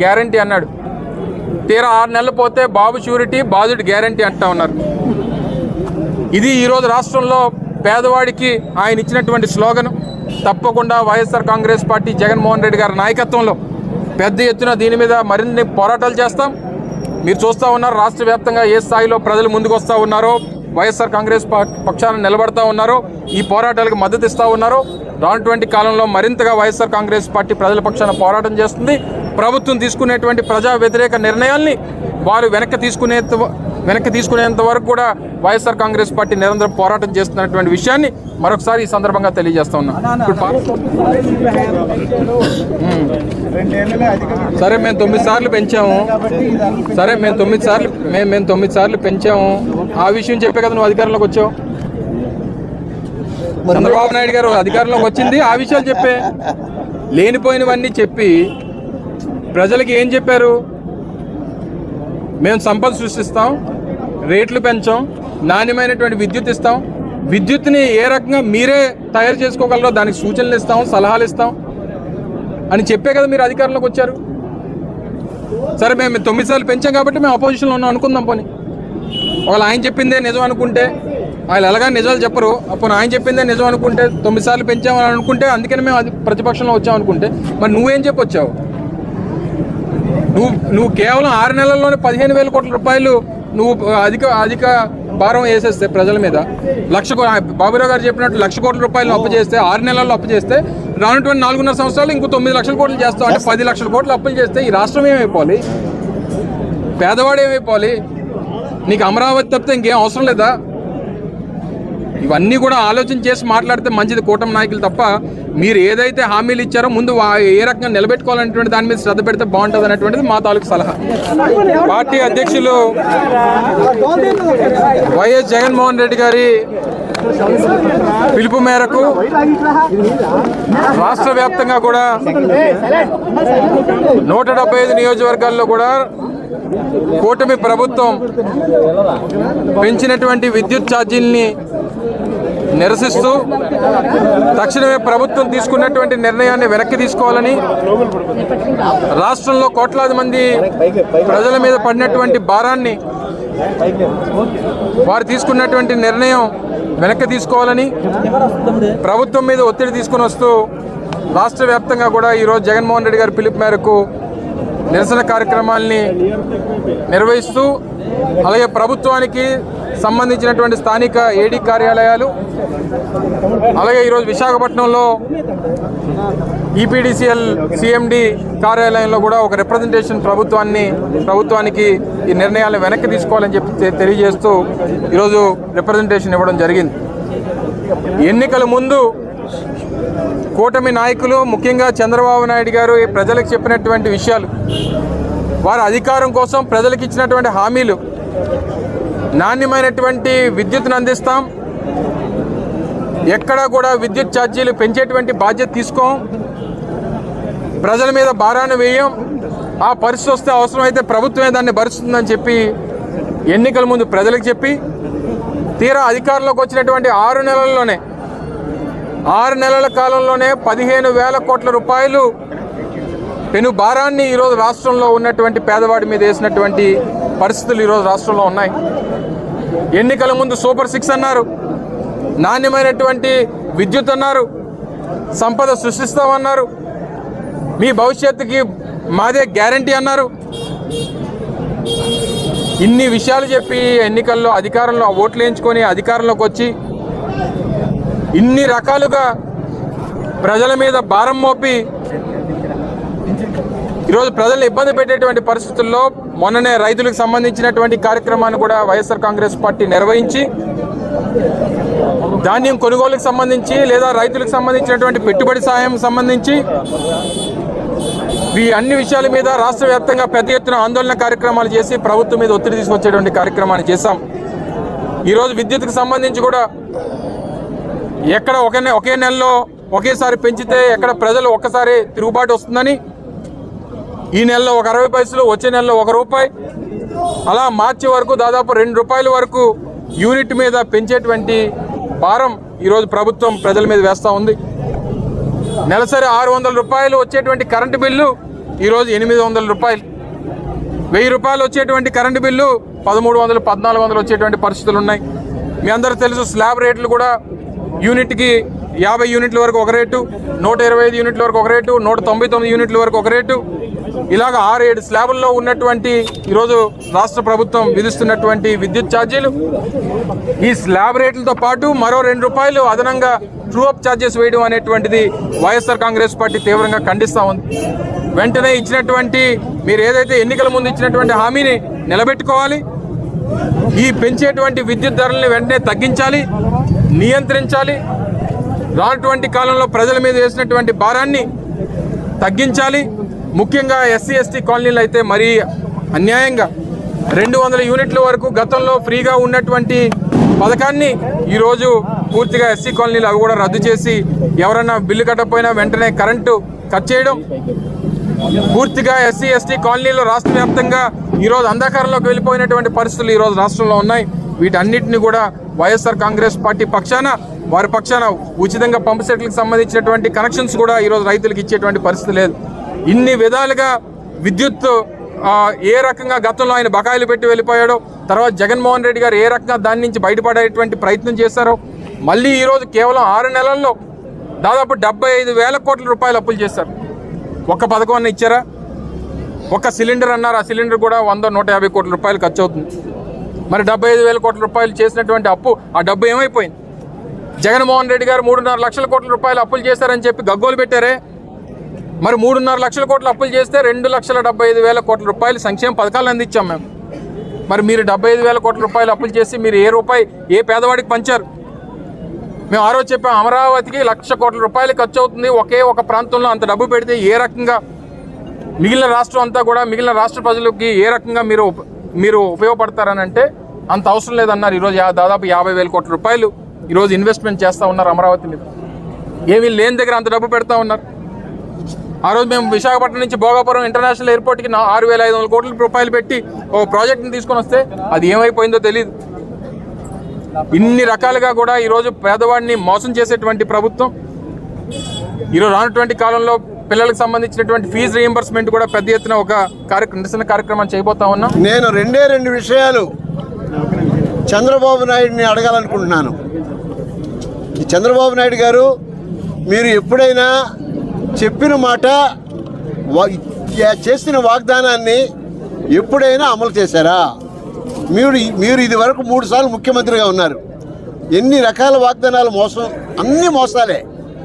Guarantee అన్నాడు. తీరా ఆరు నెలలు పోతే బాబు షూరిటీ బాధుడు గ్యారంటీ అంటా ఉన్నారు. ఇది ఈరోజు రాష్ట్రంలో పేదవాడికి ఆయన ఇచ్చినటువంటి స్లోగన్. తప్పకుండా YSR Congress party Jaganmohan Reddy గారి నాయకత్వంలో పెద్ద ఎత్తున దీని మీద మరిన్ని పోరాటాలు చేస్తాం. మీరు చూస్తూ ఉన్నారు రాష్ట్ర వ్యాప్తంగా ఏ స్థాయిలో ప్రజలు ముందుకు వస్తూ ఉన్నారో వైఎస్ఆర్ కాంగ్రెస్ పా- పక్షాన నిలబడతా ఉన్నారో ఈ పోరాటాలకు మద్దతు ఇస్తూ ఉన్నారో రానటువంటి కాలంలో మరింతగా వైఎస్ఆర్ కాంగ్రెస్ పార్టీ ప్రజల పక్షాన పోరాటం చేస్తుంది. ప్రభుత్వం తీసుకునేటువంటి ప్రజా వ్యతిరేక నిర్ణయాల్ని వారు వెనక్కి తీసుకునేంత వెనక్కి తీసుకునేంత వరకు కూడా వైఎస్ఆర్ కాంగ్రెస్ పార్టీ నిరంతరం పోరాటం చేస్తున్నటువంటి విషయాన్ని మరొకసారి ఈ సందర్భంగా తెలియజేస్తా పా- సరే మేము తొమ్మిది సార్లు పెంచాము. సరే మేము తొమ్మిది సార్లు మేము మేము తొమ్మిది సార్లు పెంచాము. ఆ విషయం చెప్పే కదా నువ్వు అధికారంలోకి వచ్చావు. చంద్రబాబు నాయుడు గారు అధికారంలోకి వచ్చింది ఆ విషయాలు చెప్పే. లేనిపోయినవన్నీ చెప్పి ప్రజలకి ఏం చెప్పారు? మేము సంపద సృష్టిస్తాం రేట్లు పెంచాం నాణ్యమైనటువంటి విద్యుత్ ఇస్తాం. విద్యుత్ని ఏ రకంగా మీరే తయారు చేసుకోగలరో దానికి సూచనలు ఇస్తాం సలహాలు ఇస్తాం అని చెప్పే కదా మీరు అధికారంలోకి వచ్చారు. సరే మేము తొమ్మిది సార్లు పెంచాం కాబట్టి మేము అపోజిషన్లో ఉన్నాం అనుకుందాం పోనీ. ఒకవేళ ఆయన చెప్పిందే నిజం అనుకుంటే వాళ్ళు ఎలాగా నిజాలు చెప్పరు. అప్పుడు ఆయన చెప్పిందే నిజం అనుకుంటే తొమ్మిది సార్లు పెంచామని అనుకుంటే అందుకని మేము అది ప్రతిపక్షంలో వచ్చాం అనుకుంటే మరి నువ్వేం చెప్పొచ్చావు? నువ్వు నువ్వు కేవలం ఆరు నెలల్లోనే పదిహేను వేల కోట్ల రూపాయలు నువ్వు అధిక అధిక భారం వేసేస్తే ప్రజల మీద. లక్ష కో- బాబురావు గారు చెప్పినట్టు లక్ష కోట్ల రూపాయలు అప్పు చేస్తే ఆరు నెలల్లో అప్పు చేస్తే రానటువంటి నాలుగున్నర సంవత్సరాలు ఇంకో తొమ్మిది లక్షల కోట్లు చేస్తావు అంటే పది లక్షల కోట్లు అప్పులు చేస్తే ఈ రాష్ట్రం ఏమైపోవాలి? పేదవాడు ఏమైపోవాలి? నీకు అమరావతి తప్పితే ఇంకేం అవసరం లేదా? ఇవన్నీ కూడా ఆలోచన చేసి మాట్లాడితే మంచిది కూటమి నాయకులు తప్ప మీరు ఏదైతే హామీలు ఇచ్చారో ముందు ఏ రకంగా నిలబెట్టుకోవాలనేటువంటి దాని మీద శ్రద్ధ పెడితే బాగుంటుంది అనేటువంటిది మా తాలూకు సలహా. పార్టీ అధ్యక్షులు వైఎస్ జగన్మోహన్ రెడ్డి గారి పిలుపు మేరకు రాష్ట్ర వ్యాప్తంగా కూడా నూట డెబ్బై ఐదు నియోజకవర్గాల్లో కూడా కూటమి ప్రభుత్వం పెంచినటువంటి విద్యుత్ ఛార్జీల్ని నిరసిస్తూ తక్షణమే ప్రభుత్వం తీసుకున్నటువంటి నిర్ణయాన్ని వెనక్కి తీసుకోవాలని రాష్ట్రంలో కోట్లాది మంది ప్రజల మీద పడినటువంటి భారాన్ని వారు తీసుకున్నటువంటి నిర్ణయం వెనక్కి తీసుకోవాలని ప్రభుత్వం మీద ఒత్తిడి తీసుకుని వస్తూ రాష్ట్ర వ్యాప్తంగా కూడా ఈరోజు జగన్మోహన్ రెడ్డి గారి పిలుపు మేరకు నిరసన కార్యక్రమాల్ని నిర్వహిస్తూ అలాగే ప్రభుత్వానికి సంబంధించినటువంటి స్థానిక ఏడీ కార్యాలయాలు అలాగే ఈరోజు విశాఖపట్నంలో ఈపీడీసీఎల్ సిఎండి కార్యాలయంలో కూడా ఒక రిప్రజెంటేషన్ ప్రభుత్వాన్ని ప్రభుత్వానికి ఈ నిర్ణయాలను వెనక్కి తీసుకోవాలని చెప్పి తెలియజేస్తూ ఈరోజు రిప్రజెంటేషన్ ఇవ్వడం జరిగింది. ఎన్నికల ముందు కూటమి నాయకులు ముఖ్యంగా చంద్రబాబు నాయుడు గారు ఈ ప్రజలకు చెప్పినటువంటి విషయాలు వారి అధికారం కోసం ప్రజలకు ఇచ్చినటువంటి హామీలు నాణ్యమైనటువంటి విద్యుత్ను అందిస్తాం. ఎక్కడా కూడా విద్యుత్ ఛార్జీలు పెంచేటువంటి బాధ్యత తీసుకోం. ప్రజల మీద భారాన్ని వేయం. ఆ పరిస్థితి వస్తే అవసరమైతే ప్రభుత్వమే దాన్ని భరిస్తుందని చెప్పి ఎన్నికల ముందు ప్రజలకు చెప్పి తీరా అధికారంలోకి వచ్చినటువంటి ఆరు నెలల్లోనే ఆరు నెలల కాలంలోనే పదిహేను వేల కోట్ల రూపాయలు పెను భారాన్ని ఈరోజు రాష్ట్రంలో ఉన్నటువంటి పేదవాడి మీద వేసినటువంటి పరిస్థితులు ఈరోజు రాష్ట్రంలో ఉన్నాయి. ఎన్నికల ముందు సూపర్ సిక్స్ అన్నారు. నాణ్యమైనటువంటి విద్యుత్ అన్నారు. సంపద సృష్టిస్తామన్నారు. మీ భవిష్యత్తుకి మాదే గ్యారంటీ అన్నారు. ఇన్ని విషయాలు చెప్పి ఎన్నికల్లో అధికారంలో ఓట్లు వేయించుకొని అధికారంలోకి వచ్చి ఇన్ని రకాలుగా ప్రజల మీద భారం మోపి ఈరోజు ప్రజలు ఇబ్బంది పెట్టేటువంటి పరిస్థితుల్లో మొన్ననే రైతులకు సంబంధించినటువంటి కార్యక్రమాన్ని కూడా వైఎస్ఆర్ కాంగ్రెస్ పార్టీ నిర్వహించి ధాన్యం కొనుగోలుకు సంబంధించి లేదా రైతులకు సంబంధించినటువంటి పెట్టుబడి సాయం సంబంధించి ఈ అన్ని విషయాల మీద రాష్ట్ర వ్యాప్తంగా పెద్ద ఎత్తున ఆందోళన కార్యక్రమాలు చేసి ప్రభుత్వం మీద ఒత్తిడి తీసుకొచ్చేటువంటి కార్యక్రమాన్ని చేశాం. ఈరోజు విద్యుత్కు సంబంధించి కూడా ఎక్కడ ఒకే నె- ఒకే నెలలో ఒకేసారి పెంచితే ఎక్కడ ప్రజలు ఒక్కసారి తిరుగుబాటు వస్తుందని ఈ నెలలో ఒక అరవై పైసలు వచ్చే నెలలో ఒక రూపాయి. అలా మార్చి వరకు దాదాపు రెండు రూపాయల వరకు యూనిట్ మీద పెంచేటువంటి భారం ఈరోజు ప్రభుత్వం ప్రజల మీద వేస్తూ ఉంది. నెలసరి ఆరు వందల రూపాయలు వచ్చేటువంటి కరెంటు బిల్లు ఈరోజు ఎనిమిది వందల రూపాయలు. వెయ్యి రూపాయలు వచ్చేటువంటి కరెంటు బిల్లు పదమూడు వందలు పద్నాలుగు వందలు వచ్చేటువంటి పరిస్థితులు ఉన్నాయి. మీ అందరూ తెలుసు స్లాబ్ రేట్లు కూడా యూనిట్కి యాభై యూనిట్ల వరకు ఒక రేటు నూట ఇరవై ఐదు యూనిట్ల వరకు ఒక రేటు నూట తొంభై తొమ్మిది యూనిట్ల వరకు ఒక రేటు. ఇలాగ ఆరు ఏడు స్లాబుల్లో ఉన్నటువంటి ఈరోజు రాష్ట్ర ప్రభుత్వం విధిస్తున్నటువంటి విద్యుత్ ఛార్జీలు ఈ స్లాబ్ రేట్లతో పాటు మరో రెండు రూపాయలు అదనంగా ట్రూఅప్ ఛార్జెస్ వేయడం అనేటువంటిది వైఎస్ఆర్ కాంగ్రెస్ పార్టీ తీవ్రంగా ఖండిస్తూ ఉంది. వెంటనే ఇచ్చినటువంటి మీరు ఏదైతే ఎన్నికల ముందు ఇచ్చినటువంటి హామీని నిలబెట్టుకోవాలి ఈ పెంచేటువంటి విద్యుత్ ధరల్ని వెంటనే తగ్గించాలి నియంత్రించాలి రానటువంటి కాలంలో ప్రజల మీద వేసినటువంటి భారాన్ని తగ్గించాలి ముఖ్యంగా ఎస్సీ ఎస్టీ కాలనీలు అయితే మరీ అన్యాయంగా రెండు వందల యూనిట్ల వరకు గతంలో ఫ్రీగా ఉన్నటువంటి పథకాన్ని ఈరోజు పూర్తిగా ఎస్సీ కాలనీలు అవి కూడా రద్దు చేసి ఎవరైనా బిల్లు కట్టకపోయినా వెంటనే కరెంటు కట్ చేయడం. పూర్తిగా ఎస్సీ ఎస్టీ కాలనీలో రాష్ట్ర వ్యాప్తంగా ఈరోజు అంధకారంలోకి వెళ్ళిపోయినటువంటి పరిస్థితులు ఈరోజు రాష్ట్రంలో ఉన్నాయి. వీటన్నిటిని కూడా వైఎస్ఆర్ కాంగ్రెస్ పార్టీ పక్షాన వారి పక్షాన ఉచితంగా పంపు సెట్లకు సంబంధించినటువంటి కనెక్షన్స్ కూడా ఈరోజు రైతులకు ఇచ్చేటువంటి పరిస్థితి లేదు. ఇన్ని విధాలుగా విద్యుత్ ఏ రకంగా గతంలో ఆయన బకాయిలు పెట్టి వెళ్ళిపోయాడో తర్వాత జగన్మోహన్ రెడ్డి గారు ఏ రకంగా దాని నుంచి బయటపడేటువంటి ప్రయత్నం చేశారో మళ్ళీ ఈరోజు కేవలం ఆరు నెలల్లో దాదాపు డెబ్బై ఐదు వేల కోట్ల రూపాయలు అప్పులు చేశారు. ఒక్క పథకం అన్న ఇచ్చారా? ఒక్క సిలిండర్ అన్నారు ఆ సిలిండర్ కూడా వంద నూట యాభై కోట్ల రూపాయలు ఖర్చు అవుతుంది. మరి డెబ్బై ఐదు వేల కోట్ల రూపాయలు చేసినటువంటి అప్పు ఆ డబ్బు ఏమైపోయింది? జగన్మోహన్ రెడ్డి గారు మూడున్నర లక్షల కోట్ల రూపాయలు అప్పులు చేశారని చెప్పి గగ్గోలు పెట్టారే? మరి మూడున్నర లక్షల కోట్లు అప్పులు చేస్తే రెండు లక్షల డెబ్బై ఐదు వేల కోట్ల రూపాయలు సంక్షేమ పథకాలు అందించాం మేము. మరి మీరు డెబ్బై ఐదు వేల కోట్ల రూపాయలు అప్పులు చేసి మీరు ఏ రూపాయి ఏ పేదవాడికి పంచారు? మేము ఆ రోజు చెప్పాం అమరావతికి లక్ష కోట్ల రూపాయలు ఖర్చు అవుతుంది ఒకే ఒక ప్రాంతంలో అంత డబ్బు పెడితే ఏ రకంగా మిగిలిన రాష్ట్రం అంతా కూడా మిగిలిన రాష్ట్ర ప్రజలకి ఏ రకంగా మీరు మీరు ఉపయోగపడతారని అంటే అంత అవసరం లేదన్నారు. ఈరోజు దాదాపు యాభై వేల కోట్ల రూపాయలు ఈరోజు ఇన్వెస్ట్మెంట్ చేస్తూ ఉన్నారు అమరావతి మీద. ఏమీ లేని దగ్గర అంత డబ్బు పెడతా ఉన్నారు. ఆ రోజు మేము విశాఖపట్నం నుంచి భోగాపురం ఇంటర్నేషనల్ ఎయిర్పోర్ట్కి ఆరు వేల ఐదు వందల కోట్ల రూపాయలు పెట్టి ఒక ప్రాజెక్ట్ని తీసుకొని వస్తే అది ఏమైపోయిందో తెలియదు ఇన్ని రకాలుగా కూడా ఈరోజు పేదవాడిని మోసం చేసేటువంటి ప్రభుత్వం ఈరోజు రానటువంటి కాలంలో పిల్లలకు సంబంధించినటువంటి ఫీజు రీఎంబర్స్మెంట్ కూడా పెద్ద ఎత్తున ఒక కార్యక్రమం నిరసన కార్యక్రమం చేయబోతా ఉన్నాం. నేను రెండే రెండు విషయాలు చంద్రబాబు నాయుడిని అడగాలనుకుంటున్నాను. చంద్రబాబు నాయుడు గారు మీరు ఎప్పుడైనా చెప్పిన మాట చేసిన వాగ్దానాన్ని ఎప్పుడైనా అమలు చేశారా? మీరు మీరు ఇది వరకు మూడు సార్లు ముఖ్యమంత్రిగా ఉన్నారు. ఎన్ని రకాల వాగ్దానాలు మోసం అన్ని మోసాలే.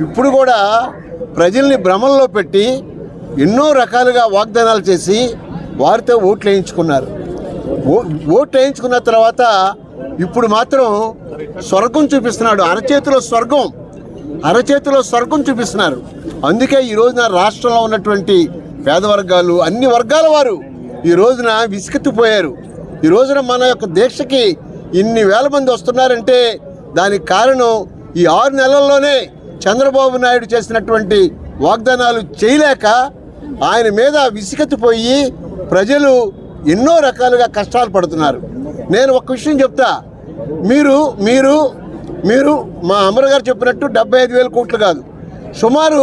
ఇప్పుడు కూడా ప్రజల్ని భ్రమంలో పెట్టి ఎన్నో రకాలుగా వాగ్దానాలు చేసి వారితో ఓట్లు వేయించుకున్నారు. ఓ- ఓట్లు వేయించుకున్న తర్వాత ఇప్పుడు మాత్రం స్వర్గం చూపిస్తున్నాడు. అరచేతిలో స్వర్గం. అరచేతిలో స్వర్గం చూపిస్తున్నారు. అందుకే ఈ రోజున రాష్ట్రంలో ఉన్నటువంటి పేద వర్గాలు అన్ని వర్గాల వారు ఈ రోజున విసుకెత్తిపోయారు. ఈ రోజున మన యొక్క దీక్షకి ఇన్ని వేల మంది వస్తున్నారంటే దానికి కారణం ఈ ఆరు నెలల్లోనే చంద్రబాబు నాయుడు చేసినటువంటి వాగ్దానాలు చేయలేక ఆయన మీద విసుకెత్తిపోయి ప్రజలు ఎన్నో రకాలుగా కష్టాలు పడుతున్నారు. నేను ఒక విషయం చెప్తా. మీరు మీరు మీరు మా అమర గారు చెప్పినట్టు డెబ్బై ఐదు వేల కోట్లు కాదు. సుమారు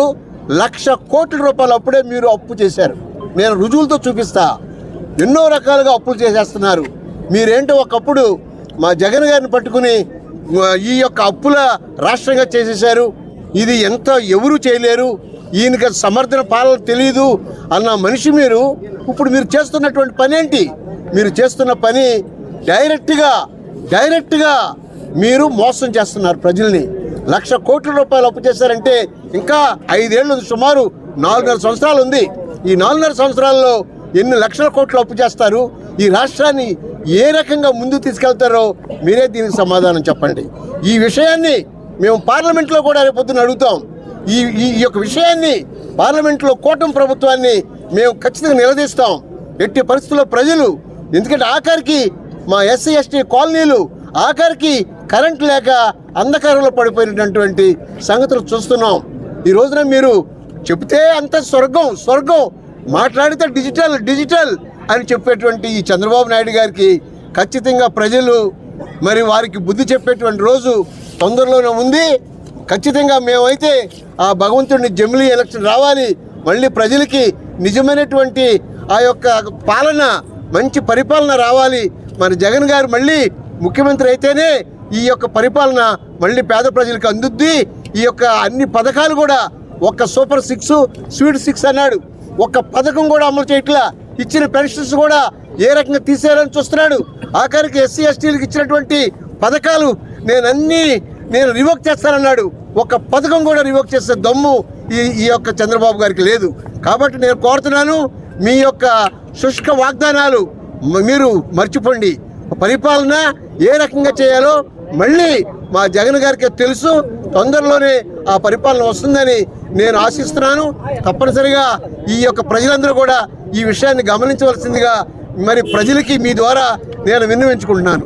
లక్ష కోట్ల రూపాయలు అప్పుడే మీరు అప్పు చేశారు. నేను రుజువులతో చూపిస్తా. ఎన్నో రకాలుగా అప్పులు చేసేస్తున్నారు. మీరేంటో ఒకప్పుడు మా జగన్ గారిని పట్టుకుని ఈ యొక్క అప్పుల రాష్ట్రంగా చేసేశారు. ఇది ఎంత ఎవరు చేయలేరు. ఈయనకి సమర్థన పాలన తెలియదు అన్న మనిషి మీరు. ఇప్పుడు మీరు చేస్తున్నటువంటి పని ఏంటి మీరు చేస్తున్న పని డైరెక్ట్గా డైరెక్ట్గా మీరు మోసం చేస్తున్నారు ప్రజల్ని. లక్ష కోట్ల రూపాయలు అప్పు చేశారంటే ఇంకా ఐదేళ్ళు సుమారు నాలుగున్నర సంవత్సరాలు ఉంది. ఈ నాలుగున్నర సంవత్సరాల్లో ఎన్ని లక్షల కోట్లు అప్పు చేస్తారు? ఈ రాష్ట్రాన్ని ఏ రకంగా ముందు తీసుకెళ్తారో మీరే దీనికి సమాధానం చెప్పండి. ఈ విషయాన్ని మేము పార్లమెంట్లో కూడా రేపొద్దున అడుగుతాం. ఈ ఈ ఈ యొక్క విషయాన్ని పార్లమెంట్లో కూటమి ప్రభుత్వాన్ని మేము ఖచ్చితంగా నిలదీస్తాం. ఎట్టి పరిస్థితుల్లో ప్రజలు ఎందుకంటే ఆఖరికి మా ఎస్సీ ఎస్టీ కాలనీలు ఆఖరికి కరెంట్ లేక అంధకారంలో పడిపోయినటువంటి సంగతులు చూస్తున్నాం. ఈ రోజున మీరు చెబితే అంత స్వర్గం స్వర్గం. మాట్లాడితే డిజిటల్ డిజిటల్ అని చెప్పేటువంటి ఈ చంద్రబాబు నాయుడు గారికి ఖచ్చితంగా ప్రజలు మరి వారికి బుద్ధి చెప్పేటువంటి రోజు తొందరలోనే ఉంది. ఖచ్చితంగా మేమైతే ఆ భగవంతుడిని జమిలీ ఎలక్షన్ రావాలి. మళ్ళీ ప్రజలకి నిజమైనటువంటి ఆ యొక్క పాలన మంచి పరిపాలన రావాలి. మన జగన్ గారు మళ్ళీ ముఖ్యమంత్రి అయితేనే ఈ యొక్క పరిపాలన మళ్ళీ పేద ప్రజలకు అందుద్ది. ఈ యొక్క అన్ని పథకాలు కూడా ఒక్క సూపర్ సిక్స్ స్వీట్ సిక్స్ అన్నాడు. ఒక్క పథకం కూడా అమలు చేయట్లా. ఇచ్చిన పెన్షన్స్ కూడా ఏ రకంగా తీసేయాలని చూస్తున్నాడు. ఆఖరికి ఎస్సీ ఎస్టీలకు ఇచ్చినటువంటి పథకాలు నేను అన్ని నేను రివోక్ చేస్తానన్నాడు. ఒక పథకం కూడా రివోక్ చేసే దమ్ము ఈ ఈ యొక్క చంద్రబాబు గారికి లేదు. కాబట్టి నేను కోరుతున్నాను మీ యొక్క శుష్క వాగ్దానాలు మీరు మర్చిపోండి. పరిపాలన ఏ రకంగా చేయాలో మళ్ళీ మా జగన్ గారికి తెలుసు తొందరలోనే ఆ పరిపాలన వస్తుందని నేను ఆశిస్తున్నాను. తప్పనిసరిగా ఈ యొక్క ప్రజలందరూ కూడా ఈ విషయాన్ని గమనించవలసిందిగా మరి ప్రజలకి మీ ద్వారా నేను విన్నవించుకుంటున్నాను.